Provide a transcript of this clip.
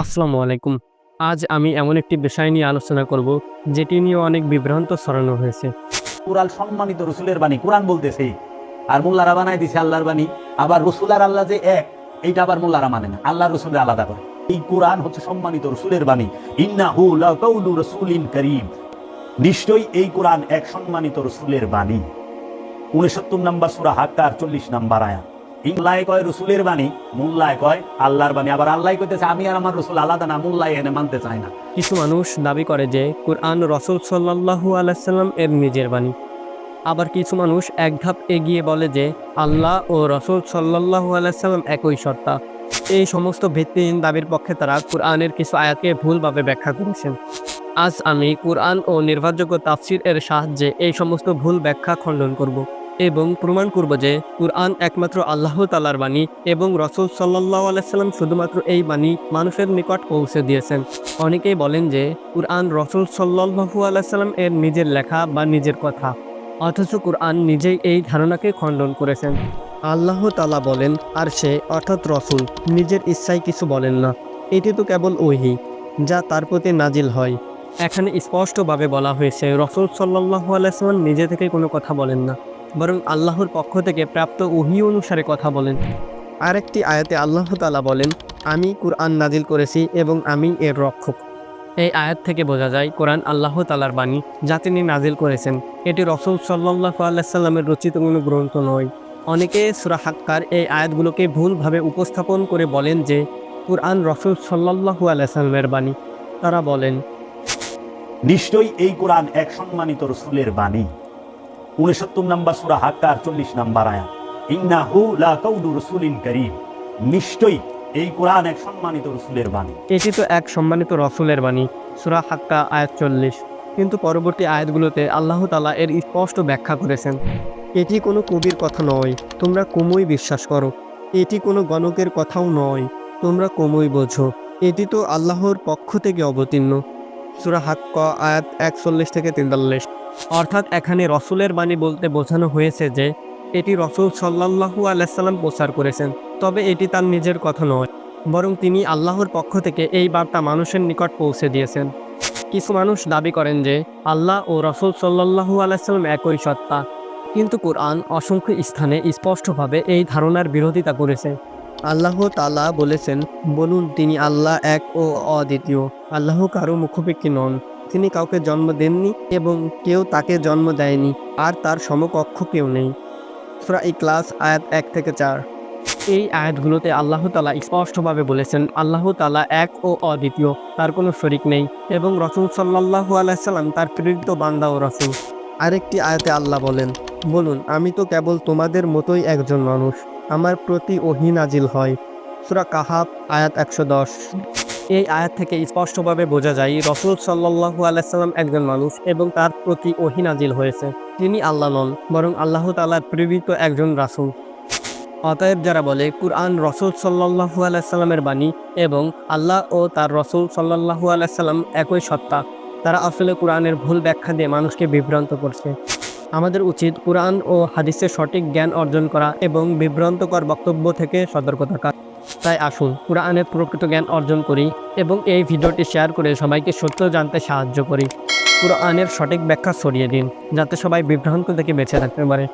আসসালামু আলাইকুম। আজ আমি এমন একটি বিষয় নিয়ে আলোচনা করব, যেটি নিয়ে অনেক বিভ্রান্ত ছড়ানো হয়েছে। কোরআন সম্মানিত রসুলের বাণী, কোরআন বলতেছে, আর মোল্লারা বানাই দিছে আল্লাহর বাণী, আবার রসুল আর আল্লাহ যে এক, এইটা আবার মোল্লারা মানে না, আল্লাহ রসুলের আলাদা করে। এই কোরআন হচ্ছে সম্মানিত রসুলের বাণী। ইন্না হু লাকাউলু রসুলিন করিম। নিশ্চয়ই এই কোরআন এক সম্মানিত রসুলের বাণী। উনসত্তর নম্বর সুরা হাক্কার চল্লিশ নম্বর আয়া ইংলায় কয় রসুলের বাণী মোল্লায় কয় আল্লাহর বাণী। আবার আল্লাহ কইতেছে, আমি আর আমার রসুল আলাদা না মোল্লায় এনে মানতে চায় না। কিছু মানুষ দাবি করে যে, কুরআন রসুল সাল্লাহু আলাইসাল্লাম এর নিজের বাণী। আবার কিছু মানুষ এক ধাপ এগিয়ে বলে যে, আল্লাহ ও রসুল সাল্লাহু আলাইসাল্লাম একই সত্তা। এই সমস্ত ভিত্তিহীন দাবির পক্ষে তারা কুরআনের কিছু আয়াতকে ভুলভাবে ব্যাখ্যা করেছেন। আজ আমি কুরআন ও নির্ভরযোগ্য তাফসির এর সাহায্যে এই সমস্ত ভুল ব্যাখ্যা খণ্ডন করব। এবং প্রমাণ করব যে কুরআন একমাত্র আল্লাহ তালার বাণী এবং রসুল সাল্লাহ আলাইসাল্লাম শুধুমাত্র এই বাণী মানুষের নিকট পৌঁছে দিয়েছেন। অনেকেই বলেন যে কুরআন রসুল সাল্লাহু আলাইসাল্লাম এর নিজের লেখা বা নিজের কথা, অথচ কুরআন নিজেই এই ধারণাকে খণ্ডন করেছেন। আল্লাহ তালা বলেন, আর সে অর্থাৎ রসুল, নিজের ইচ্ছায় কিছু বলেন না। এটি তো কেবল ওহি, যা তার প্রতি নাজিল হয়। এখানে স্পষ্টভাবে বলা হয়েছে, রসুল সাল্লাহু আলাইসাল্লাম নিজে থেকে কোনো কথা বলেন না। বরং আল্লাহর পক্ষ থেকে প্রাপ্ত ওহি অনুসারে কথা বলেন। আরেকটি আয়াতে আল্লাহ তালা বলেন আমি কুরআন নাজিল করেছি এবং আমি এর রক্ষক। এই আয়াত থেকে বোঝা যায় কোরআন আল্লাহ তালার বাণী যা তিনি নাজিল করেছেন। এটি রসুল সাল্লাহ আল্লাহিসাল্লামের রচিত কোনো গ্রন্থ নয়। অনেকে সুরা হাক্কার এই আয়াতগুলোকে ভুলভাবে উপস্থাপন করে বলেন যে কুরআন রসুল সাল্লাহু আলাইসাল্লামের বাণী। তারা বলেন নিশ্চয়ই এই কোরআন এক সম্মানিত রসুলের বাণী। উনসত্তর নাম্বার সুরা হাক্কার চল্লিশ নম্বর আয়া ইন্না হু লা কাউলু রসুলিন করিম। নিশ্চয়ই এই কোরআন এক সম্মানিত রসুলের বাণী। এটি তো এক সম্মানিত রসুলের বাণী, সুরা হাক্কা আয়াত চল্লিশ। কিন্তু পরবর্তী আয়াতগুলোতে আল্লাহ তালা এর স্পষ্ট ব্যাখ্যা করেছেন, এটি কোনো কবির কথা নয়, তোমরা কমই বিশ্বাস করো। এটি কোনো গণকের কথাও নয়, তোমরা কমই বোঝো। এটি তো আল্লাহর পক্ষ থেকে অবতীর্ণ। সুরা হাক্ক, আয়াত একচল্লিশ থেকে তেতাল্লিশ অর্থাৎ এখানে রসুলের বাণী বলতে বোঝানো হয়েছে যে, এটি রসুল সাল্লাহু আলাইসাল্লাম প্রচার করেছেন, তবে এটি তার নিজের কথা নয়, বরং তিনি আল্লাহর পক্ষ থেকে এই বার্তা মানুষের নিকট পৌঁছে দিয়েছেন। কিছু মানুষ দাবি করেন যে, আল্লাহ ও রসুল সাল্লাহু আলাইসাল্লাম একই সত্তা। কিন্তু কোরআন অসংখ্য স্থানে স্পষ্টভাবে এই ধারণার বিরোধিতা করেছে। আল্লাহ তালা বলেছেন, বলুন, তিনি আল্লাহ এক ও অদ্বিতীয়। আল্লাহ কারও মুখোপেক্ষী নন। তিনি কাউকে জন্ম দেননি এবং কেউ তাকে জন্ম দেয়নি, আর তার সমকক্ষ কেউ নেই। সুরা ক্লাস আয়াত এক থেকে চার। এই আয়াতগুলোতে আল্লাহ তালা স্পষ্টভাবে বলেছেন, আল্লাহ তালা এক ও অদ্বিতীয়, তার কোনো শরিক নেই এবং রসুল সাল্লাহু আলাইসাল্লাম তার প্রেরিত বান্দা ও রসুল। আরেকটি আয়াতে আল্লাহ বলেন বলুন, আমি তো কেবল তোমাদের মতোই একজন মানুষ। আমার প্রতি ওহি নাজিল হয়। সুরা কাহাব আয়াত একশো দশ। এই আয়াত থেকে স্পষ্টভাবে বোঝা যায়, রসুল সাল্লাহু আলাইসাল্লাম একজন মানুষ এবং তার প্রতি ওহি নাজিল হয়েছে। তিনি আল্লাহ নন, বরং আল্লাহ তালার প্রেরিত একজন রাসুল। অতএব যারা বলে, কুরআন রসুল সাল্লাহু আলাইসাল্লামের বাণী এবং আল্লাহ ও তার রসুল সাল্লাহু আলাইসাল্লাম একই সত্তা, তারা আসলে কোরআনের ভুল ব্যাখ্যা দিয়ে মানুষকে বিভ্রান্ত করছে। আমাদের উচিত কোরআন ও হাদিসের সঠিক জ্ঞান অর্জন করা এবং বিভ্রান্তকর বক্তব্য থেকে সতর্ক থাকা। তাই আসুন কোরআনের প্রকৃত জ্ঞান অর্জন করি এবং এই ভিডিওটি শেয়ার করে সবাইকে সত্য জানতে সাহায্য করি। কোরআনের সঠিক ব্যাখ্যা সরিয়ে দিন, যাতে সবাই বিভ্রান্ত থেকে বেঁচে থাকতে পারে।